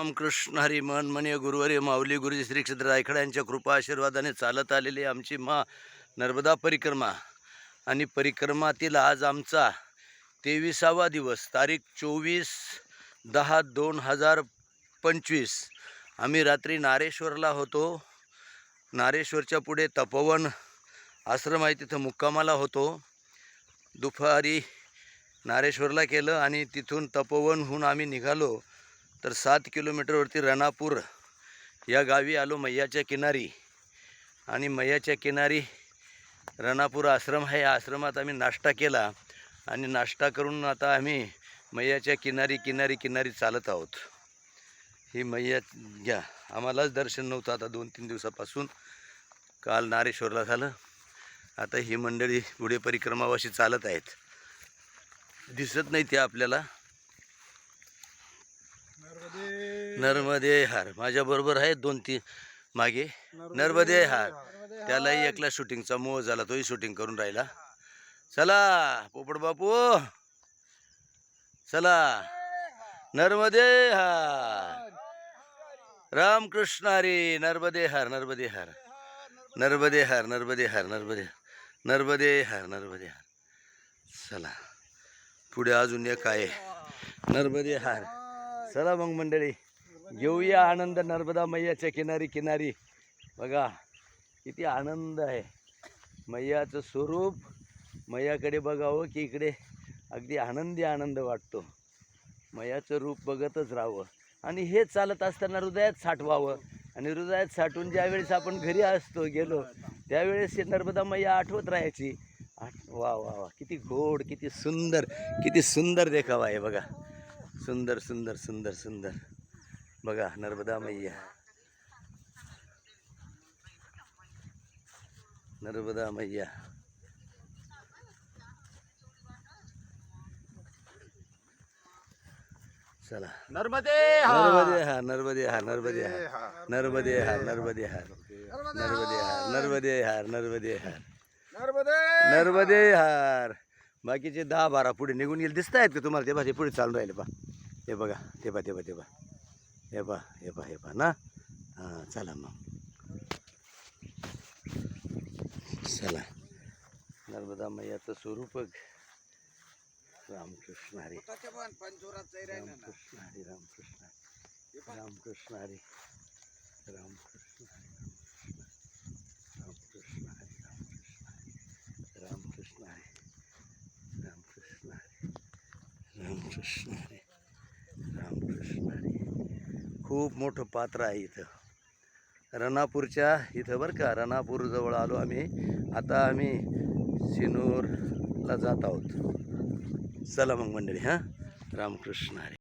रामकृष्ण हरी मन म्हणे गुरुवारी माऊली गुरुजी श्री क्षेत्र यांच्या कृपा आशीर्वादाने चालत आलेली आमची मा नर्मदा परिक्रमा. आणि परिक्रमातील आज आमचा तेविसावा दिवस तारीख चोवीस दहा दोन हजार पंचवीस. आम्ही रात्री नारेश्वरला होतो. नारेश्वरच्या पुढे तपोवन आश्रम आहे तिथं मुक्कामाला होतो. दुपारी नारेश्वरला केलं आणि तिथून तपोवनहून आम्ही निघालो. तर सात किलोमीटरवरती रणापूर. या गावी आलो मैयाच्या किनारी. आणि मैयाच्या किनारी रणापूर आश्रम आहे. या आश्रमात आम्ही नाश्ता केला. आणि नाश्ता करून आता आम्ही मैयाच्या किनारी किनारी किनारी चालत आहोत. ही मैया घ्या आम्हालाच दर्शन नव्हतं आता दोन तीन दिवसापासून. काल नारेश्वरला झालं. आता ही मंडळी पुढे परिक्रमावाशी चालत आहेत. दिसत नाही ते आपल्याला. नर्मदे हार. माझ्याबरोबर आहे दोन तीन मागे. नर्मदे हार. त्यालाही एकला शूटिंगचा मोह झाला तोही शूटिंग करून राहिला. चला पोपट बापू. चला. नर्मदे हार. रामकृष्ण हरी. नर्मदे हार नर्मदे हार. नर्मदे हार नर्मदे हार नर्मदे नर्मदे हार नर्मदे हार. चला. पुढे अजून एक आहे. नर्मदे हार. चला मग मंडळी. घेऊया आनंद नर्मदा मैयाच्या किनारी किनारी. बघा किती आनंद आहे. मैयाचं स्वरूप मैयाकडे बघावं की इकडे अगदी आनंदी आनंद वाटतो. मैयाचं रूप बघतच राहावं. आणि हे चालत असताना हृदयात साठवावं. आणि हृदयात साठवून ज्यावेळेस आपण घरी असतो गेलो त्यावेळेस हे नर्मदा मैया आठवत राहायची. आठ वा वा वा किती गोड किती सुंदर किती सुंदर देखावा आहे बघा. सुंदर सुंदर सुंदर सुंदर. बघा नर्मदा मैया. नर्मदा मैया. चला. नर्मदे नर्मदे हा नर्मदे हा नर्मदे हा. नर्मदे हा. नर्मदे हा नर्मदे हार नर्मदे हार नर्मदे हार नर्मदे हार बाकीचे दहा बारा पुढे निघून गेले. दिसत आहेत का तुम्हाला? ते भाजी पुढे चालून राहिले पा ते बघा ते पा ते पा ते पा हे बा हे बा हे बा ना. हां चला मग. चला. नर्मदा मैयाचं स्वरूप रामकृष्ण हरी. रामकृष्ण हरी रामकृष्ण रामकृष्ण हरी. रामकृष्ण रामकृष्ण हरी रामकृष्ण हरी. रामकृष्ण हरी रामकृष्ण हरी रामकृष्ण हरी. खूप मोठं पात्र आहे इथं. रणापूरच्या इथं बरं का रणापूरजवळ आलो आम्ही. आता आम्ही सिनूरला जात आहोत. चला मग मंडळी हां? रामकृष्ण हरी.